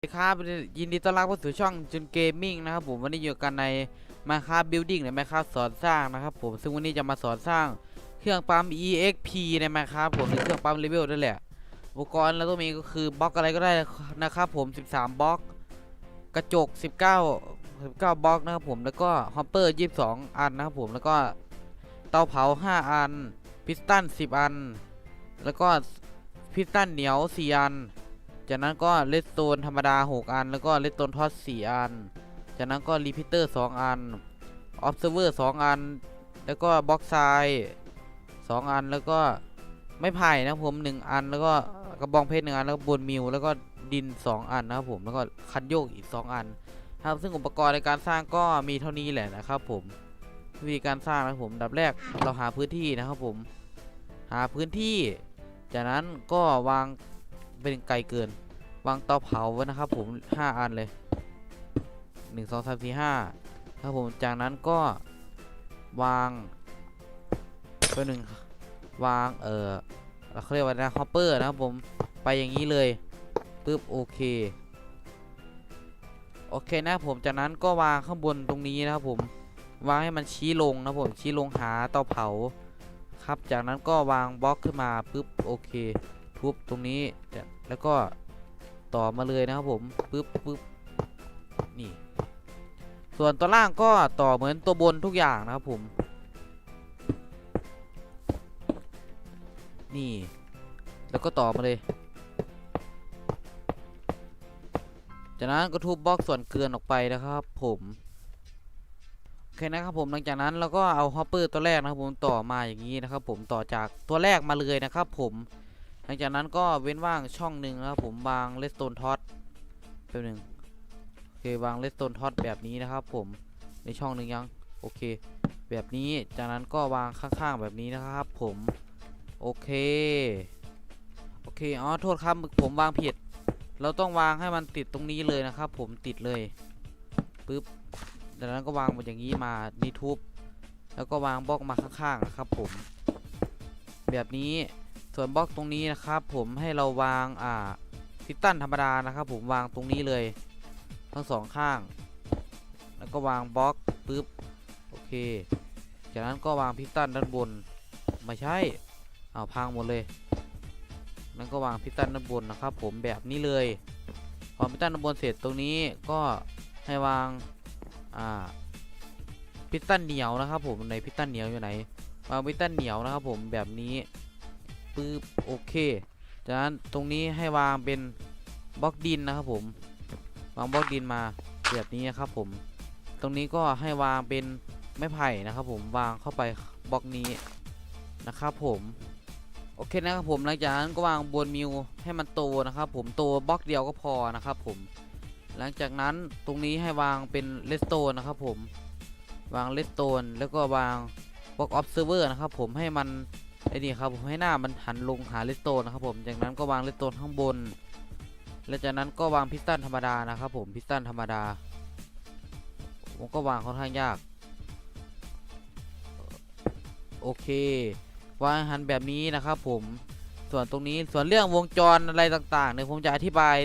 สวัสดีครับยินดีต้อนรับเข้าสู่ช่องจุนเกมมิ่งนะครับผมวันนี้อยู่กันใน Minecraft Building ใน Minecraft สอนสร้างนะครับผมซึ่งวันนี้จะมาสอนสร้างเครื่องปั๊ม EXP ใน Minecraft ผมหรือเครื่องปั๊มเลเวลนั่นแหละอุปกรณ์เราต้องมีก็คือบล็อกอะไรก็ได้นะครับผม 13 บล็อก กระจก 19 19 บล็อกนะครับผมแล้วก็ฮอปเปอร์ 22 อันนะครับผมแล้วก็เตาเผา 5 อัน พิสตัน 10 อัน แล้วก็พิสตันเหนียว 4 อัน จากนั้นก็เลสโตนธรรมดา 6 อัน แล้วก็เลสโตนทอส4อัน จากนั้นก็รีพิเตอร์2อันออฟเซอร์เวอร์2อัน แล้วก็บล็อกไซ2อันแล้วก็ไม้ไผ่นะผม1อันแล้วก็กระบองเพชร1อันแล้วก็บนมิวแล้วก็ดิน 2 อันนะครับผมแล้วก็คันโยกอีก 2 อันครับซึ่งอุปกรณ์ในการสร้างก็มีเท่านี้แหละนะครับผมวิธีการสร้างนะครับผมดับแรกเราหาพื้นที่นะครับผมหาพื้นที่ จากนั้นก็วาง เป็นไกลเกิน วางเตาเผาไว้นะครับผม 5 อันเลย 1 2 3 4 5ครับผมจากนั้นก็วางตัวหนึ่งวางเออเขาเรียกว่านะฮอปเปอร์นะครับผมไปอย่างนี้เลยปึ๊บโอเคโอเคนะผมจากนั้นก็วางข้างบนตรงนี้นะครับผมวางให้มันชี้ลงนะผมชี้ลงหาเตาเผา ครับจากนั้นก็วางบล็อกขึ้นมาปึ๊บโอเค ทุบตรงนี้แล้วก็ต่อมาเลยนะครับผมปึ๊บปึ๊บนี่ ส่วนตัวล่างก็ต่อเหมือนตัวบนทุกอย่างนะครับผม นี่ แล้วก็ต่อมาเลย จากนั้นก็ทุบบล็อกส่วนเกินออกไปนะครับผมโอเคนะครับผมหลังจากนั้นเราก็เอาฮอปเปอร์ตัวแรกนะครับผมต่อมาอย่างนี้นะครับผมต่อจากตัวแรกมาเลยนะครับผม ลังจากนั้นก็เว้นว่างช่องหนึ่งนะครับผมวางเลสโตนท็อตแป๊บหนึ่งโอเควางเลสโตนท็อตแบบนี้นะครับ ผมในช่องหนึ่งยังโอเค แบบนี้จากนั้นก็วางข้างๆแบบนี้นะครับ ผมโอเคโอเคอ๋อโทษครับผมวางผิด เราต้องวางให้มันติดตรงนี้เลยนะครับ ผมติดเลยปึ๊บจากนั้นก็วางมาอย่างนี้มานี่ทุบแล้วก็วางบล็อกมาข้างๆนะครับ ผม แบบนี้ ส่วนบล็อกตรงนี้นะครับผมให้เราวางอ่าพิสตันธรรมดานะครับผมวางตรงนี้เลย ทั้งสองข้าง แล้วก็วางบล็อกปึ๊บโอเค จากนั้นก็วางพิสตันด้านบนไม่ใช่เอาพังหมดเลยแล้วก็วางพิสตันด้านบนนะครับผมแบบนี้เลยพอพิสตันด้านบนเสร็จตรงนี้ก็ให้วางอ่าพิสตันเหนียวนะครับผมในพิสตันเหนียวอยู่ไหนวางพิสตันเหนียวนะครับผมแบบนี้ ปึ๊บโอเค จากนั้นตรงนี้ให้วางเป็นบล็อกดินนะครับผม วางบล็อกดินมาแบบนี้นะครับผม ตรงนี้ก็ให้วางเป็นไม้ไผ่นะครับผม วางเข้าไปบล็อกนี้นะครับผมโอเคนะครับผมหลังจากนั้นก็วางบนมิวให้มันโตนะครับผมโตบล็อกเดียวก็พอนะครับผม หลังจากนั้นตรงนี้ให้วางเป็นเลสโตนนะครับผม วางเลสโตนแล้วก็วางบล็อกออฟเซอร์เวอร์นะครับผมให้มัน ไอ้นี่ครับผมให้หน้ามันหันลงหาเลสโตนนะครับผม จากนั้นก็วางเลสโตนข้างบน และจากนั้นก็วางพิสตันธรรมดานะครับผมพิสตันธรรมดา ผมก็วางค่อนข้างยาก โอเควางหันแบบนี้นะครับผมส่วนตรงนี้ส่วนเรื่องวงจรอะไรต่างๆเนี่ยผมจะอธิบาย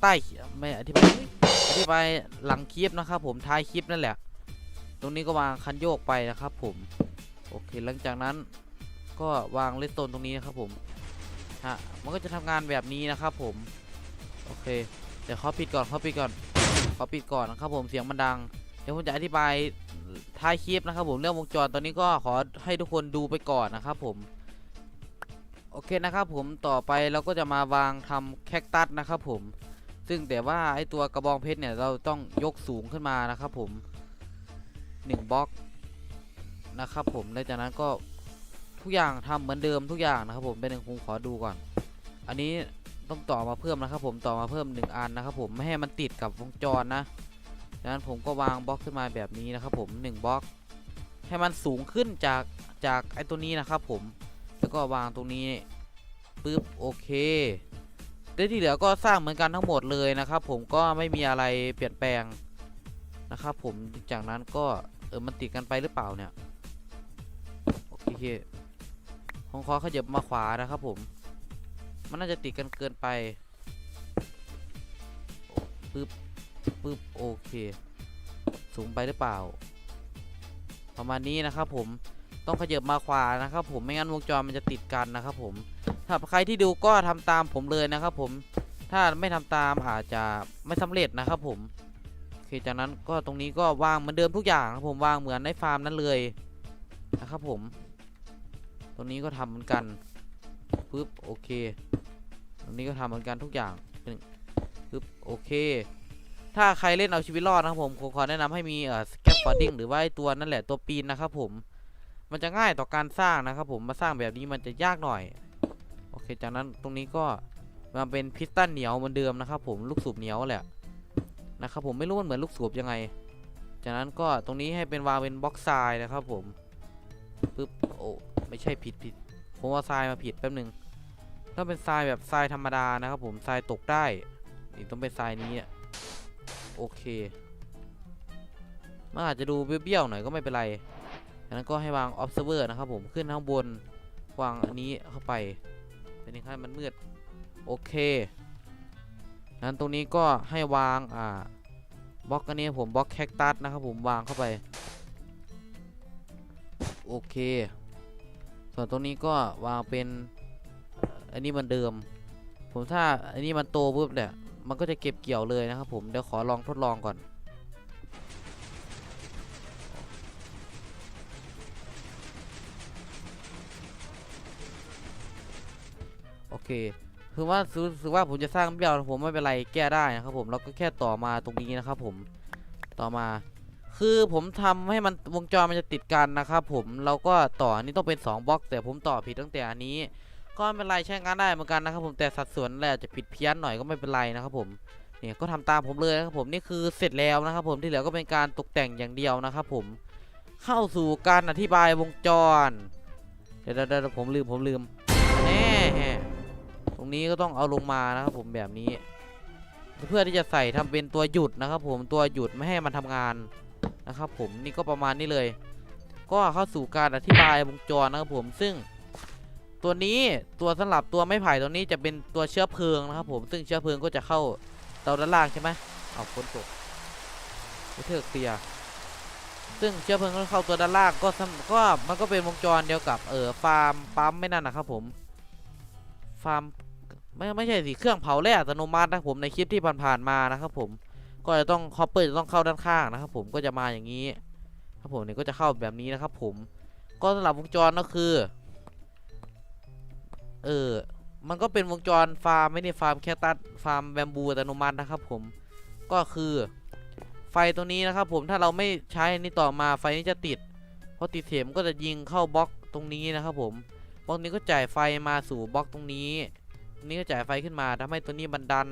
ใต้ไม่อธิบายอธิบายหลังคลิปนะครับผมท้ายคลิปนั่นแหละ ตรงนี้ก็วางคันโยกไปนะครับผม โอเคหลังจากนั้น ก็วางเลสโตนตรงนี้นะครับผมฮะมันก็จะทำงานแบบนี้นะครับผมโอเคเดี๋ยวเขาปิดก่อนเขาปิดก่อนเขาปิดก่อนนะครับผมเสียงมันดัง เดี๋ยวผมจะอธิบายท้ายคลิปนะครับผมเรื่องวงจรตอนนี้ก็ขอให้ทุกคนดูไปก่อนนะครับผมโอเคนะครับผมต่อไปเราก็จะมาวางทำแคคตัสนะครับผมซึ่งแต่ว่าไอตัวกระบองเพชรเนี่ยเราต้องยกสูงขึ้นมานะครับผมหนึ่งบล็อกนะครับผมแล้วจากนั้นก็ ทุกอย่างทำเหมือนเดิมทุกอย่างนะครับผมเป็นหนึ่งผมขอดูก่อน อันนี้ต้องต่อมาเพิ่มนะครับผมต่อมาเพิ่มหนึ่งอันนะครับผมไม่ให้มันติดกับวงจรนะดังนั้นผมก็วางบล็อกขึ้นมาแบบนี้นะครับผมหนึ่งบล็อก ให้มันสูงขึ้นจากจากไอ้ตัวนี้นะครับผมแล้วก็วางตรงนี้ปึ๊บโอเคเดี๋ยวที่เหลือก็สร้างเหมือนกันทั้งหมดเลยนะครับผมก็ไม่มีอะไรเปลี่ยนแปลงนะครับผมจากนั้นก็เออมันติดกันไปหรือเปล่าเนี่ยโอเค ผมขอขยับมาขวานะครับผม มันน่าจะติดกันเกินไปปึ๊บปึ๊บโอเค สูงไปหรือเปล่า ประมาณนี้นะครับผมต้องขยับมาขวานะครับผมไม่งั้นวงจรมันจะติดกันนะครับผมถ้าใครที่ดูก็ทำตามผมเลยนะครับผมถ้าไม่ทำตามอาจจะไม่สำเร็จนะครับผมโอเคจากนั้นก็ตรงนี้ก็วางเหมือนเดิมทุกอย่างครับผมวางเหมือนในฟาร์มนั้นเลยนะครับผม ตรงนี้ก็ทำเหมือนกันปึ๊บโอเค ตรงนี้ก็ทำเหมือนกันทุกอย่างปึ๊บปึ๊บโอเค ถ้าใครเล่นเอาชีวิตรอดนะครับผมผมขอแนะนำให้มีเอ่อ scaffolding หรือว่าตัวนั่นแหละตัวปีนนะครับผม มันจะง่ายต่อการสร้างนะครับผมมาสร้างแบบนี้มันจะยากหน่อย โอเค จากนั้นตรงนี้ก็มาเป็นพิสตันเหนียวเหมือนเดิมนะครับผมลูกสูบเหนียวแหละนะครับผมไม่รู้มันเหมือนลูกสูบยังไง จากนั้นก็ตรงนี้ให้เป็นวางเป็นบล็อกทรายนะครับผม ปึ๊บโอ้ไม่ใช่ผิดผิดผมว่าทรายมาผิดแป๊บหนึ่งถ้าเป็นทรายแบบทรายธรรมดานะครับผมทรายตกได้นี่ต้องเป็นทรายนี้อะโอเคมันอาจจะดูเบี้ยวๆหน่อยก็ไม่เป็นไรจากนั้นก็ให้วาง observer นะครับผมขึ้นข้างบนวางอันนี้เข้าไปเป็นอย่างให้มันมืดโอเคนั้นตรงนี้ก็ให้วางอ่าบล็อกอันนี้ผมบล็อกแคคตัสนะครับผมวางเข้าไป โอเค ส่วนตรงนี้ก็วางเป็นอันนี้เหมันเดิม ผมถ้าอันนี้มันโตปุ๊บเนี่ยมันก็จะเก็บเกี่ยวเลยนะครับผมเดี๋ยวขอลองทดลองก่อนโอเค คือว่ารู้สึกว่าผมจะสร้างเบี้ยวผมไม่เป็นไรแก้ได้นะครับผมแล้วก็แค่ต่อมาตรงนี้นะครับผม ต่อมา คือผมทำให้มันวงจรมันจะติดกันนะครับผมแล้วก็ต่ออันนี้ต้องเป็น 2บล็อก แต่ผมต่อผิดตั้งแต่อันนี้ ก็ไม่เป็นไรใช้งานได้เหมือนกันนะครับผมแต่สัดส่วนแหละจะผิดเพี้ยนหน่อยก็ไม่เป็นไรนะครับผมเนี่ยก็ทำตามผมเลยนะครับผมนี่คือเสร็จแล้วนะครับผมที่เหลือก็เป็นการตกแต่งอย่างเดียวนะครับผมเข้าสู่การอธิบายวงจรเดี๋ยวเดี๋ยวเดี๋ยวผมลืมผมลืมแน่ตรงนี้ก็ต้องเอาลงมานะครับผมแบบนี้ เพื่อที่จะใส่ทำเป็นตัวหยุดนะครับผมตัวหยุดไม่ให้มันทำงาน นะครับผมนี่ก็ประมาณนี้เลย ก็เข้าสู่การอธิบายวงจรนะครับผมซึ่ง ตัวนี้ตัวสำหรับตัวไม้ไผ่ตัวนี้จะเป็นตัวเชื้อเพลิงนะครับผมซึ่งเชื้อเพลิงก็จะเข้าเตาด้านล่างใช่ไหมเอาฝนตกไม่เถอะเคลียซึ่งเชื้อเพลิงก็เข้าตัวด้านล่างก็ก็มันก็เป็นวงจรเดียวกับเออฟาร์มปั๊มไม่นั่นนะครับผมฟาร์มไม่ไม่ใช่สิเครื่องเผาแร่อัตโนมัตินะครับผมในคลิปที่ผ่านๆมานะครับผม ก็จะต้องคอปเปอร์จะต้องเข้าด้านข้างนะครับผมก็จะมาอย่างนี้ครับผมเนี่ยก็จะเข้าแบบนี้นะครับผมก็สำหรับวงจรก็คือเออมันก็เป็นวงจรฟาร์มไม่ได้ฟาร์มแคตัสฟาร์มแบมบูอัตโนมัตินะครับผมก็คือไฟตัวนี้นะครับผมถ้าเราไม่ใช้นนี้ต่อมาไฟนี้จะติดพอติดเสียมก็จะยิงเข้าบล็อกตรงนี้นะครับผมบล็อกนี้ก็จ่ายไฟมาสู่บล็อกตรงนี้นี้ก็จ่ายไฟขึ้นมาทำให้ตัวนี้มันดัน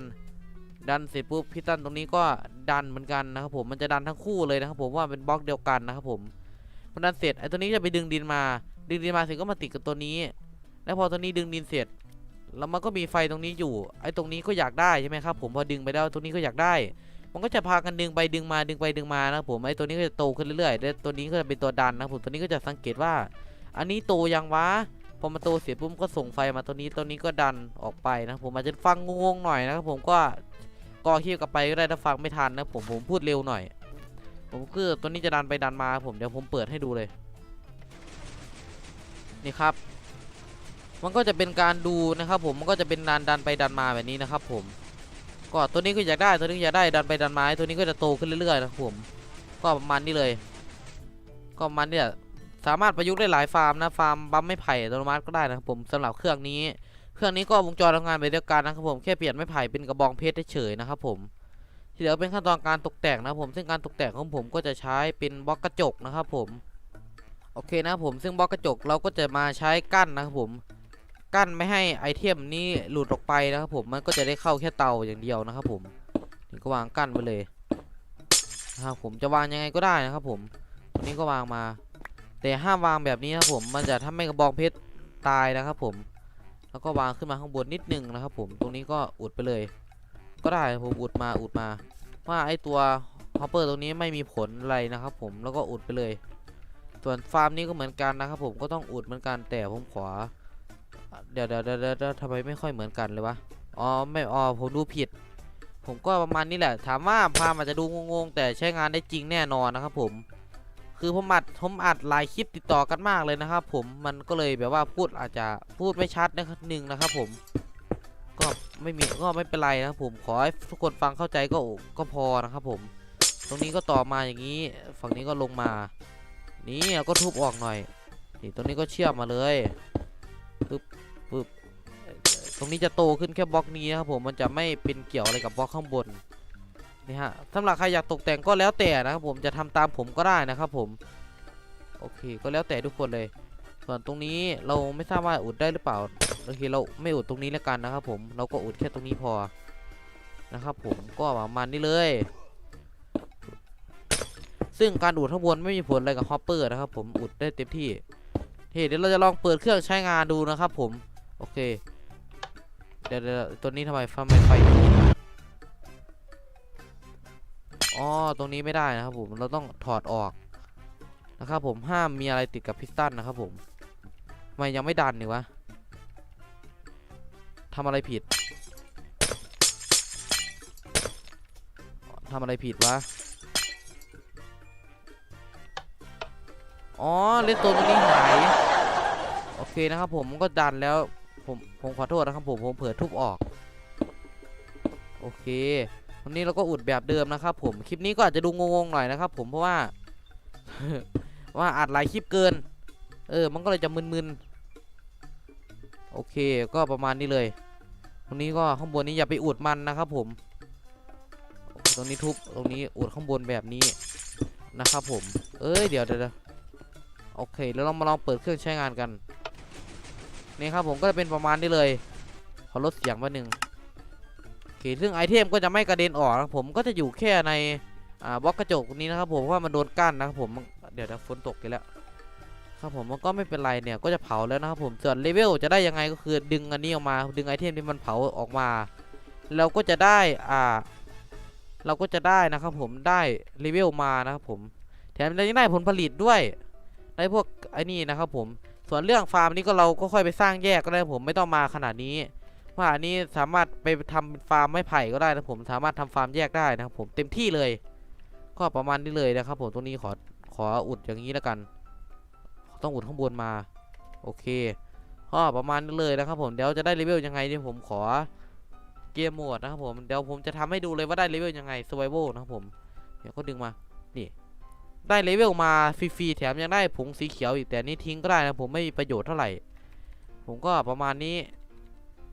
ดันเสร็จปุ๊บพี่ตันตรงนี้ก็ดันเหมือนกันนะครับผมมันจะดันทั้งคู่เลยนะครับผมว่าเป็นบล็อกเดียวกันนะครับผมพอดันเสร็จไอ้ตัวนี้จะไปดึงดินมา ดึงดินมาเสร็จก็มาติดกับตัวนี้ แล้วพอตัวนี้ดึงดินเสร็จ แล้วมันก็มีไฟตรงนี้อยู่ ไอ้ตรงนี้ก็อยากได้ใช่ไหมครับผมพอดึงไปแล้วตรงนี้ก็อยากได้ มันก็จะพากันดึงไปดึงมาดึงไปดึงมานะครับผมไอ้ตัวนี้ก็จะโตขึ้นเรื่อยๆแล้วตัวนี้ก็จะเป็นตัวดันนะครับผมตัวนี้ก็จะสังเกตว่า อันนี้โตยังวะพอมาโตเสร็จปุ๊บก็ส่งไฟมาตัวนี้ตัวนี้ก็ดันออกไปนะผมอาจจะฟังงงๆหน่อยนะครับผมก็ กอคิวกลับไปก็ได้ถ้าฟังไม่ทันนะผมผมพูดเร็วหน่อย ผมคือตัวนี้จะดันไปดันมาผมเดี๋ยวผมเปิดให้ดูเลย นี่ครับ มันก็จะเป็นการดูนะครับ ผมมันก็จะเป็นดันดันไปดันมาแบบนี้นะครับ ผม ก็ตัวนี้ก็อยากได้ตัวนี้อยากได้ดันไปดันมาตัวนี้ก็จะโตขึ้นเรื่อยๆนะผม ก็ประมาณนี้เลย ก็ประมันเนี่ยสามารถประยุกต์ได้หลายฟาร์มนะฟาร์มบัมไม่ไผ่อัตโนมัติก็ได้นะครับผมสำหรับเครื่องนี้ เครื่องนี้ก็วงจรทำงานไปเดียวกันนะครับผมแค่เปลี่ยนไม้ไผ่เป็นกระบองเพชรเฉยนะครับผมที่เหลือเป็นขั้นตอนการตกแต่งนะครับผมซึ่งการตกแต่งของผมก็จะใช้เป็นบล็อกกระจกนะครับผมโอเคนะครับผมซึ่งบล็อกกระจกเราก็จะมาใช้กั้นนะครับผมกั้นไม่ให้ไอเทมนี้หลุดออกไปนะครับผมมันก็จะได้เข้าแค่เตาอย่างเดียวนะครับผมก็วางกั้นไปเลยนะครับผมจะวางยังไงก็ได้นะครับผมตรงนี้ก็วางมา แต่ห้ามวางแบบนี้นะครับผมมันจะทำให้กระบองเพชรตายนะครับผม แล้วก็วางขึ้นมาข้างบนนิดนึงนะครับผมตรงนี้ก็อุดไปเลย ก็ได้ผมอุดมาอุดมา ว่าไอตัวฮอปเปอร์ตรงนี้ไม่มีผลอะไรนะครับผมแล้วก็อุดไปเลย ส่วนฟาร์มนี้ก็เหมือนกันนะครับผมก็ต้องอุดเหมือนกันแต่ผมขอเดี๋ยวเดี๋ยวเดี๋ยวเดี๋ยวทำไมไม่ค่อยเหมือนกันเลยวะอ๋อไม่อ๋อผมดูผิด ผมก็ประมาณนี้แหละ ถามว่าฟาร์มอาจจะดูงงๆแต่ใช้งานได้จริงแน่นอนนะครับผม คือผมอัดผมอัดหลายคลิปติดต่อกันมากเลยนะครับผมมันก็เลยแบบว่าพูดอาจจะพูดไม่ชัดนะครับหนึ่งนะครับผมก็ไม่มีก็ไม่เป็นไรนะครับผมขอให้ทุกคนฟังเข้าใจก็ก็พอนะครับผม ตรงนี้ก็ต่อมาอย่างนี้ ฝั่งนี้ก็ลงมา นี่เราก็ทุบออกหน่อยนี่ตรงนี้ก็เชื่อมมาเลยปึ๊บปึ๊บตรงนี้จะโตขึ้นแค่บล็อกนี้นะครับผมมันจะไม่เป็นเกี่ยวอะไรกับบล็อกข้างบน นี่ฮะสำหรับใครอยากตกแต่งก็แล้วแต่นะครับผมจะทำตามผมก็ได้นะครับผม โอเคก็แล้วแต่ทุกคนเลย ส่วนตรงนี้เราไม่ทราบว่าอุดได้หรือเปล่าโอเคเราไม่อุดตรงนี้แล้วกันนะครับผมเราก็อุดแค่ตรงนี้พอนะครับผมก็ประมาณนี้เลย ซึ่งการอุดข้างบนไม่มีผลอะไรกับฮอปเปอร์นะครับผมอุดได้เต็มที่เฮ้เดี๋ยวเราจะลองเปิดเครื่องใช้งานดูนะครับผม โอเค เดี๋ยวเดี๋ยวตัวนี้ทำไมทำไมไฟ อ๋อตรงนี้ไม่ได้นะครับผมเราต้องถอดออกนะครับผมห้ามมีอะไรติดกับพิสตันนะครับผมทำไมยังไม่ดันนี่วะทำอะไรผิดทำอะไรผิดวะอ๋อเลนส์ตัวตรงนี้หายโอเคนะครับผมก็ดันแล้วผมผมขอโทษนะครับผมผมเผลอทุบออก โอเค วันนี้เราก็อุดแบบเดิมนะครับผมคลิปนี้ก็อาจจะดูงงๆหน่อยนะครับผมเพราะว่า ว่าอัดหลายคลิปเกิน เออ มันก็เลยจะมึนๆโอเคก็ประมาณนี้เลยตรงนี้ก็ข้างบนนี้อย่าไปอุดมันนะครับผมตรงนี้ทุบตรงนี้อุดข้างบนแบบนี้นะครับผม เอ้ยเดี๋ยวเดี๋ยวโอเคแล้วเรามาลองเปิดเครื่องใช้งานกันนี่ครับผมก็จะเป็นประมาณนี้เลย ขอลดเสียงมาหนึ่ง เคซึ่งไอเทมก็จะไม่กระเด็นออกนะผมก็จะอยู่แค่ในอ่าบล็อกกระจกนี้นะครับผมเพราะว่ามันโดนกั้นนะครับผมเดี๋ยวเดี๋ยวฝนตกกันแล้วครับผมมันก็ไม่เป็นไรเนี่ยก็จะเผาแล้วนะครับผมส่วนเลเวลจะได้ยังไงก็คือดึงอันนี้ออกมา ดึงไอเทมที่มันเผาออกมา เราก็จะได้อ่า เราก็จะได้นะครับผมได้เลเวลมานะครับผมแถมเรายังได้ผลผลิตด้วยได้พวกไอ้นี่นะครับผมส่วนเรื่องฟาร์มนี้ก็เราก็ค่อยไปสร้างแยกก็ได้ผมไม่ต้องมาขนาดนี้ ว่าอันนี้สามารถไปทำเป็นฟาร์มไม้ไผ่ก็ได้นะผมสามารถทำฟาร์มแยกได้นะครับผมเต็มที่เลย ก็ประมาณนี้เลยนะครับ ผมตรงนี้ขอขออุดอย่างนี้แล้วกัน ต้องอุดข้างบนมา โอเคก็ประมาณนี้เลยนะครับผมเดี๋ยวจะได้เลเวลยังไงเนี่ยผมขอเกมโหมดนะครับผมเดี๋ยวผมจะทำให้ดูเลยว่าได้เลเวลยังไง survival นะครับผมเดี๋ยวก็ดึงมานี่ได้เลเวลมาฟรีๆแถมยังได้ผงสีเขียวอีกแต่นี่ทิ้งก็ได้นะผมไม่มีประโยชน์เท่าไหร่ ผมก็ประมาณนี้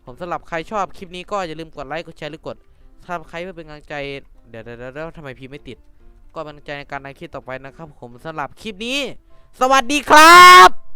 ผมสำหรับใครชอบคลิปนี้ก็อย่าลืมกดไลค์กดแชร์หรือกดถ้าใครเพื่อเป็นกำลังใจเดี๋ยวเดี๋ยวเดี๋ยวทำไมพีไม่ติด ก็เป็นกำลังใจในการทำคลิปต่อไปนะครับ ผมสำหรับคลิปนี้ สวัสดีครับ